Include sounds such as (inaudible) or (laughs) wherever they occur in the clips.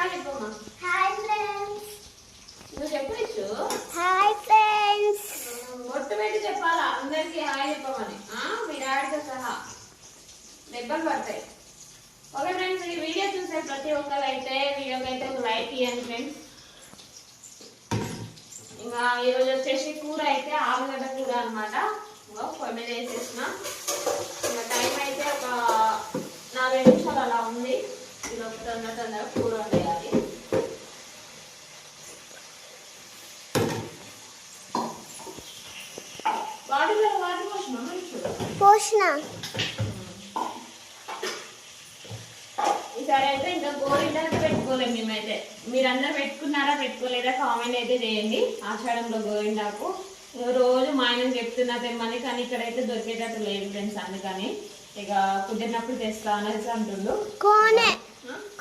Hi friends. నువ్వు చెప్పు రిచ్చు hi friends. ఒట్టు పెట్టి చెప్పాలా? అందరికి హాయ్ చెప్పమని. మీ డాడీతో సహా. దెబ్బలు పడతాయి. ఓకే ఫ్రెండ్స్ ఈ వీడియో చూసే ప్రతి ఒక్కరు అయితే వీడియోకి అయితే ఒక లైక్ ఇవ్వండి ఫ్రెండ్స్. ఇంకా ఈరోజు వచ్చేసి కూర అయితే ఆలుగడ్డ కూర అనమాట పొయ్యి మీద వేసేసిన. ఇంకా టైం అయితే ఒక నాలుగు నిమిషాలు అలా ఉంది. ఇది తొందర తొందర కూర వండేయాలి వాటిలో పోషణ ఈసారి అయితే ఇంకా గోరింటాకు పెట్టుకోలేము. మేమైతే మీరందరూ పెట్టుకున్నారా పెట్టుకోలేదా కామెంట్ అయితే చేయండి. ఆషాఢంలో గోరింటాకు. రోజు మా ఆయన చెప్తున్నా తెమ్మని కానీ ఇక్కడైతే దొరికేటట్టు లేదు ఫ్రెండ్స్ అందుకని ఇక కుదిరినప్పుడు తెస్తా అనేసి అంటుండు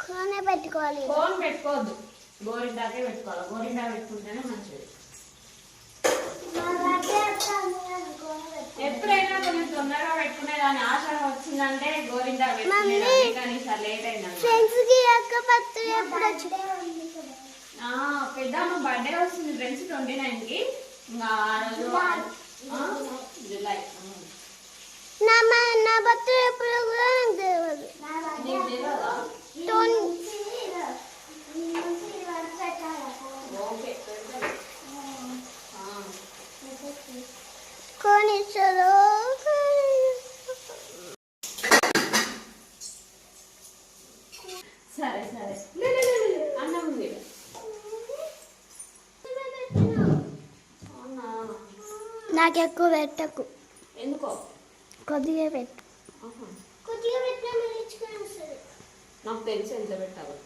కోనే పెట్టుకోవాలి. ఫోన్ పెట్టుకోవద్దు. గోరింటాకే పెట్టుకోవాలి. గోరింటాకు పెట్టుకుంటేనే మంచిది. ఎప్పుడైనా కొంచెం తొందరగా పెట్టుకునేదాన్ని ఆషాఢం వచ్చిందంటే గోరింటాకు పెట్టుకునేదాన్ని కానీ ఈసారి లేట్ అయిందన్నమాట ఫ్రెండ్స్కి అక్క పత్తు ఎప్పుడు వచ్చి ఆ, పెద్దమ్మ బర్త్డే వస్తుంది ఫ్రెండ్స్ ట్వంటీ నైన్కి ఇంకా ఆ రోజు ఆ, జులై. నా నా పత్తు ఎప్పుడు కూడా నాకు తెలియదు నీకు తెలియదా ఆ. కోనిస్తారు సరే. అన్నం ఉంది నాకు ఎక్కువ పెట్టకు ఎందుకో కొద్దిగా పెట్టు. కొద్దిగా వస్తుంది నాకు తెలిసి ఎంత పెట్టాలి.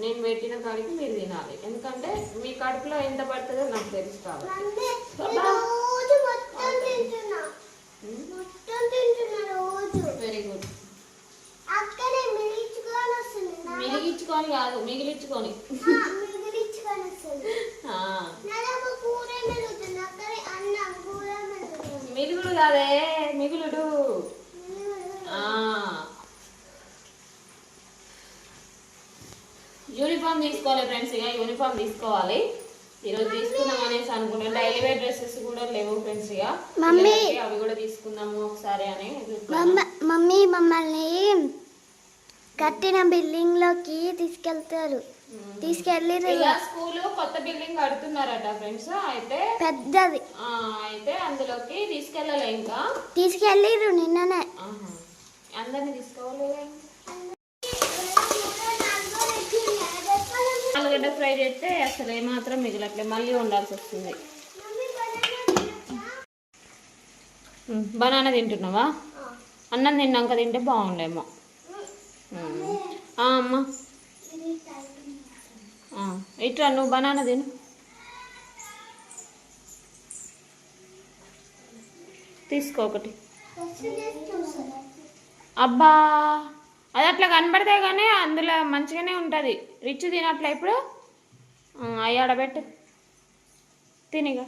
నేను పెట్టిన కాడికి మీరు తినాలి. ఎందుకంటే మీ కడుపులో ఎంత పడుతుందో నాకు తెలుసు కాబట్టి. వెరీ గుడ్ అక్కడే మిగిలించుకొని వస్తుంది. నా- మిగిలించుకొని కాదు మిగిలించుకొని ఆ, మిగిలించుకొని వస్తుంది ఆ, నాకు కూర మిగులుతుంది అక్కడే అన్నం కూర మిగులుతుంది మిగులుడు కాదే మిగులుడు ఆ. యూనిఫామ్ తీసుకోవాలి ఫ్రెండ్స్ ఇక యూనిఫామ్ తీసుకోవాలి. ఈరోజు తీసుకుందాం అనేసి అనుకుంటాం డైలీ వేర్ డ్రెస్సెస్ కూడా లేవు ఫ్రెండ్స్ ఇక. మమ్మీ. అవి కూడా తీసుకుందాము ఒకసారి అని. మమ్మ మమ్మీ మమ్మల్ని కట్టిన బిల్డింగ్లోకి తీసుకెళ్తారు. తీసుకెళ్ళి స్కూల్ కొత్త బిల్డింగ్ కడుతున్నారట ఫ్రెండ్స్ అయితే పెద్దది. అయితే అందులోకి తీసుకెళ్ళలే ఇంకా. తీసుకెళ్ళిరు నిన్ననే. అందరిని తీసుకోవాలి ఆలుగడ్డ ఫ్రై చేస్తే అసలు ఏమాత్రం మిగిలట్లే మళ్ళీ వండాల్సి వస్తుంది. బనానా తింటున్నావా? అన్నం తిన్నాక తింటే బాగుండేమో. అమ్మ. ఇట్రా నువ్వు బనానా తిను. తీసుకో ఒకటి. అబ్బా అది అట్లా కనబడితే కానీ అందులో మంచిగానే ఉంటుంది. రిచ్ తినట్లే ఇప్పుడు? ఆ, అయ్యి తినిగా.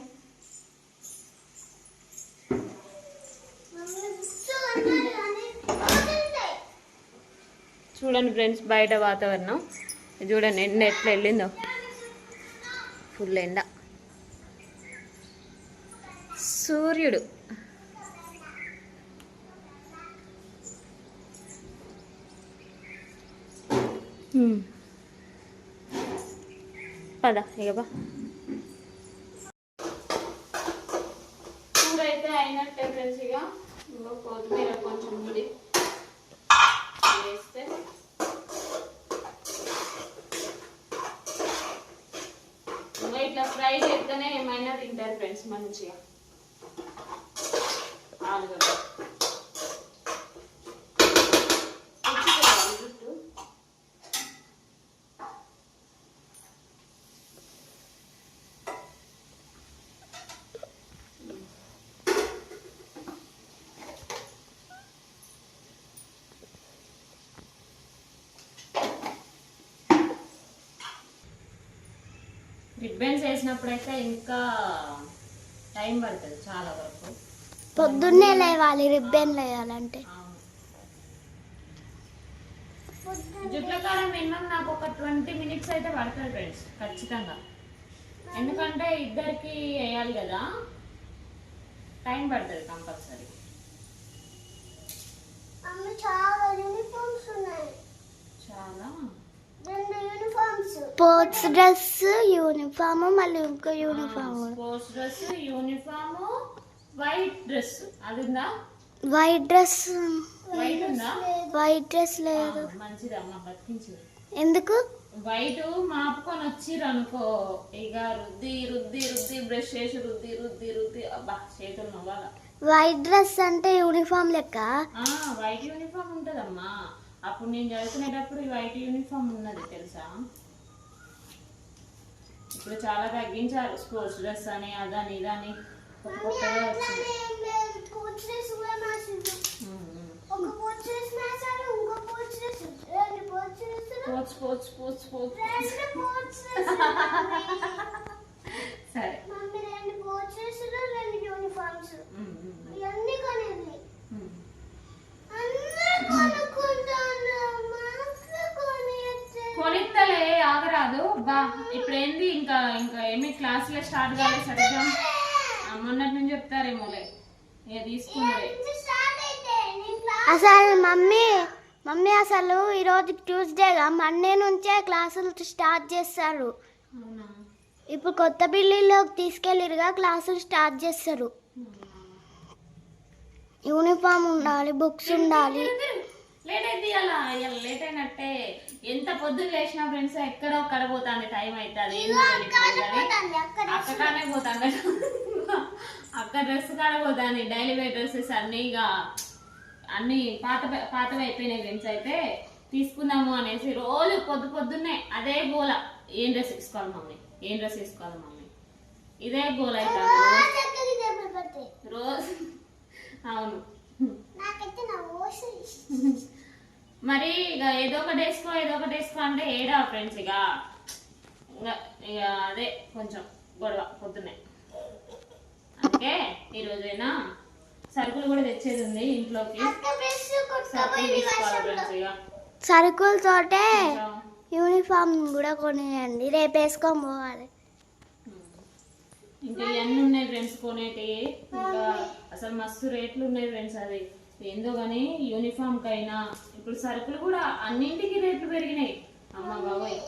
చూడండి ఫ్రెండ్స్ బయట వాతావరణం. చూడండి ఎండ ఎట్లా వెళ్ళిందో. ఫుల్ ఎండ. సూర్యుడు. Hmm. పద ఇక బా కూర అయితే అయినట్టే ఫ్రెండ్స్ ఇక. ఇంకో కొత్తిమీర కొంచెం ఉంది వేస్తే. ఇట్లా ఫ్రై చేస్తేనే ఏమైనా తింటారు ఫ్రెండ్స్ మంచిగా. ఆలుగడ్డ. రిబ్బన్స్ వేసినప్పుడైతే ఇంకా టైం పడుతుంది చాలా వరకు. పొద్దున్నే లేవాలి రిబ్బన్ లేయాలంటే. అవును. జుట్ల కారం మినిమం నాకు ఒక ట్వంటీ మినిట్స్ అయితే పడుతుంది ఫ్రెండ్స్ ఖచ్చితంగా. ఎందుకంటే ఇద్దరికి వేయాలి కదా. టైం పడుతుంది కంపల్సరీ చాలా? స్పోర్ట్స్ డ్రెస్ యూనిఫామ్ మళ్ళీ ఇంకో uniform sports dress uniform white dress అది ఉందా వైట్ డ్రెస్ వైట్ ఉందా వైట్ డ్రెస్ లేదు. ఆ, మంచిదమ్మా బతికించు ఎందుకు? వైట్ మాపుకొని వచ్చిర్రు అనుకో ఇక రుద్ది రుద్ది రుద్ది బ్రష్ చేసి రుద్ది రుద్ది రుద్ది. అబ్బా చేతులు నవ్వాలా. వైట్ డ్రెస్ అంటే యూనిఫామ్ లెక్క? వైట్ యూనిఫామ్ ఉంటదమ్మా. అప్పుడు నేను చదువుకునేటప్పుడు ఈ వైట్ యూనిఫామ్ ఉన్నది తెలుసా? ఇప్పుడు చాలా తగ్గించారు. స్పోర్ట్స్ డ్రెస్ అని అదని ఇదని. కొత్త కొత్తగా వచ్చింది. Sports sports sports sports dress sports sports sports sports రెండు స్పోర్ట్స్ డ్రెస్ సరే మమ్మీ రెండు స్పోర్ట్స్ డ్రెస్ రెండు యూనిఫామ్స్ ఉమ్, ఉమ్, ఇవన్నీ కొనేది ఉమ్. అందరూ కొనుక్కుంటాను మాకు కొనేది కొనిత్తలే ఆగరాదు బా ఇప్పుడు ఏంది ఇంకా ఇంకా ఏమి క్లాసులే స్టార్ట్ కాలేదు సరిగ్గా. ఆ, మొన్నటి నుంచి చెప్తారేమోలే. ఇక క్లాస్ అసలు మమ్మీ మమ్మీ అసలు ఈరోజు ట్యూస్డేగా మండే నుంచే క్లాసులు స్టార్ట్ చేస్తారు. అవునా? ఇప్పుడు కొత్త బిల్డింగ్లోకి తీసుకెళ్ళిరుగా క్లాసులు స్టార్ట్ చేస్తారు. యూనిఫామ్ ఉండాలి బుక్స్ ఉండాలి. లేట్ ఇవాళ లేట్ అయినట్టే. ఎంత పొద్దున్న లేచిన ఫ్రెండ్స్ ఎక్కడో ఒక్కడ పోతాంది టైం అవుతుంది పోతాంది అక్కడ అక్క కానే పోతాం కదా అక్క డ్రెస్ కాడ డైలీ వేర్ డ్రెస్సెస్ అన్ని ఇక అన్ని పాత పాతవి అయిపోయినాయి ఫ్రెండ్స్ అయితే తీసుకుందాము అనేసి రోజు పొద్దు పొద్దున్నే అదే గోల. ఏం డ్రెస్ తీసుకోవాలి మమ్మీ? ఏం డ్రెస్ తీసుకోవాలి మమ్మీ? ఇదే గోల రోజు. అవును. (laughs) మరి ఇక ఏదో ఒకటి వేసుకో ఏదో ఒకటి వేసుకో అంటే ఏడా ఫ్రెండ్స్ ఇక ఇక ఇక అదే కొంచెం గొడవ పొద్దున్నే. అందుకే ఈరోజైనా సరుకులు కూడా తెచ్చేది ఉంది ఇంట్లోకి. సరుకులతోటే యూనిఫామ్ కూడా కొనియండి రేపు వేసుకొని పోవాలి. ఇంకా ఇవన్నీ ఉన్నాయి ఫ్రెండ్స్ కొనేటి. ఇంకా అసలు మస్తు రేట్లు ఉన్నాయి ఫ్రెండ్స్ అది. ఏందో కానీ యూనిఫామ్ కైనా ఇప్పుడు సరుకులు కూడా అన్నింటికి రేట్లు పెరిగినాయి. అమ్మ బాబాయ్.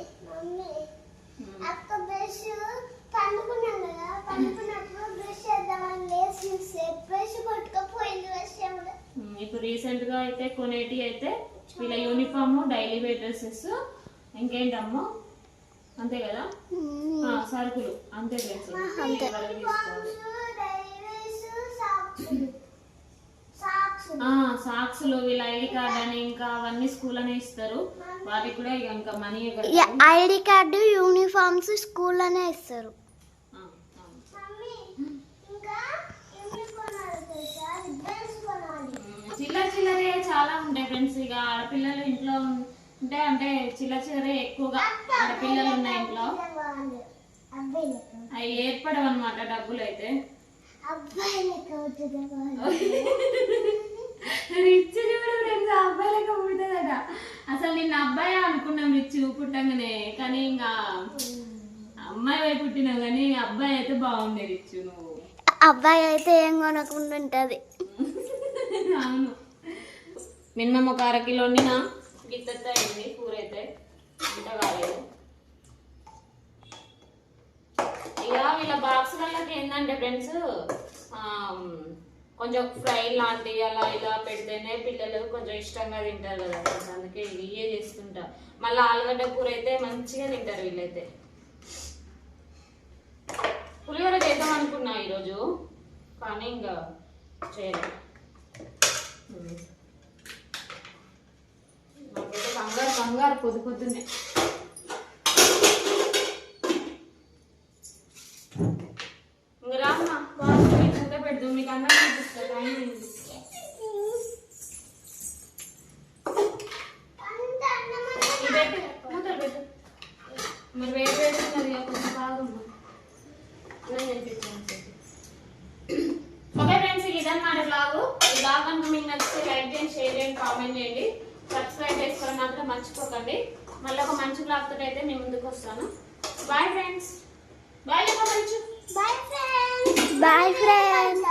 ఇప్పుడు రీసెంట్గా అయితే కొనేటి అయితే వీళ్ళ యూనిఫామ్ డైలీ వేర్ డ్రెస్సెస్ ఇంకేంటమ్మో? అంతే కదా? సరుకులు. అంతే ఫ్రెండ్స్ అంతే. యూనిఫామ్స్ డైరీస్ సాక్స్ సాక్స్ ఆ సాక్స్లు వీళ్ళ ఐడి కార్డ్ అని ఇంకా అవన్నీ స్కూల్ అనే ఇస్తారు. వాటికి కూడా ఇక ఇంకా మనీ ఐడి కార్డు యూనిఫామ్స్ స్కూల్లోనే ఇస్తారు. మమ్మీ ఇంకా ఏమి కొనాలి తెలుసా? రిబ్బన్స్ కొనాలి. చిల్లర చిల్లరే చాలా ఉంటాయి ఫ్రెండ్స్. ఇక ఆడపిల్లలు ఇంట్లో ఉంటే అంటే చిల్లర చిల్లరే ఎక్కువగా ఆడపిల్లలు ఉన్నాయి ఇంట్లో. అవి ఏర్పడవు అనమాట డబ్బులు అయితే అబ్బాయి (laughs) రిచ్ చూడు ఫ్రెండ్స్ అబ్బాయిలకి పుడుతుందట. అసలు నిన్న అబ్బాయి అనుకున్నాం రిచ్ పుట్టంగానే కానీ ఇంకా అమ్మాయి వైపు పుట్టినావు కానీ అబ్బాయి అయితే బాగుండే రిచ్ నువ్వు. అబ్బాయి అయితే ఏం కొనకుండా ఉంటుంది. అవును. మినిమం ఒక అర కిలో వండినా? గిత్తెత్త అయింది కూర అయితే ఇంత కాలేదు. ఇక వీళ్ళ బాక్స్ వాళ్ళకి ఏంటంటే ఫ్రెండ్స్ కొంచెం ఫ్రై లాంటివి అలా ఇలా పెడితేనే పిల్లలు కొంచెం ఇష్టంగా తింటారు కదా అందుకే ఇవే చేస్తుంటా. మళ్ళీ ఆలుగడ్డ కూర అయితే మంచిగా తింటారు వీళ్ళైతే. పులిహోర చేద్దాం అనుకున్నా ఈరోజు కానీ ఇంకా చేయలేదు నాకైతే కంగారు కంగారు పొద్దు పొద్దున్నే. ఇంకా రామ్మా బాగా మూత పెడదాం మీకు అన్నం ఓకే ఫ్రెండ్స్ ఇదన్నమాట బ్లాగ్ ఈ బ్లాగ్ కనుక మీకు నచ్చితే లైక్ చేయండి షేర్ చేయండి కామెంట్ చేయండి. సబ్స్క్రైబ్ చేసుకోవడం మాత్రం మర్చిపోకండి. మళ్ళీ ఒక మంచి బ్లాగ్ తోటి అయితే నేను ముందుకు వస్తాను. Bye friends bye bye friends bye friends